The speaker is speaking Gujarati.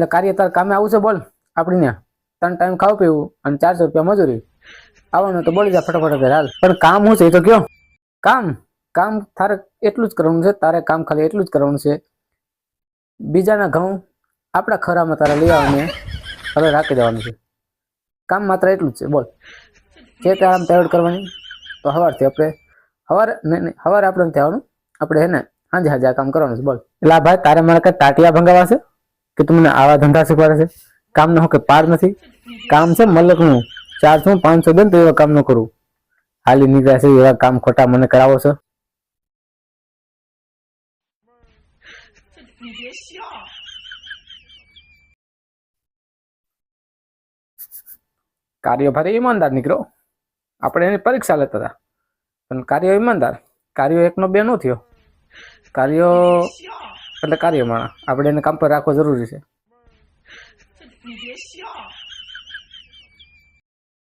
એટલે કાર્ય તાર કામે આવું છે બોલ, આપણી ત્યાં ત્રણ ટાઈમ ખાવ પીવું અને ચારસો રૂપિયા મજૂરી. આવવાનું તો બોલી જા ફટાફટ હાલ. પણ કામ શું છે એ તો કયો? કામ. કામ તારે એટલું જ કરવાનું છે, તારે કામ ખાલી એટલું જ કરવાનું છે. બીજાના ઘઉં આપણા ખરામાં તારે લઈ આવવાની હવે રાખી દેવાનું છે. કામ માત્ર એટલું જ છે, બોલ. જે આમ તૈયાર કરવાની, તો સવારથી આપણે સવારે નહીં નહીં સવારે આપણે નથી આવવાનું. આપણે હે ને સાંજે સાંજે આ કામ કરવાનું છે, બોલ. એટલે ભાઈ તારે મારે કઈ તાટિયા ભંગાવા છે? કે તમને આવા ધંધા શીખવાડે છે? કામ નો કે પાર નથી. કામ છે મલકનું. ચારસો પાંચસો દે તો એવા કામ ન કરું. હાલી નીકળ્યા છે એવા કામ ખોટા મને કરાવો છો? કાર્યભારી ઈમાનદાર નીકળ્યો આપણે એની પરીક્ષા લેતા હતા. પણ કાર્ય ઈમાનદાર. કાર્યો એકનો બે નો થયો. કાર્યો એટલે કાર્યમાં આપણે એને કામ પર રાખવો જરૂરી છે.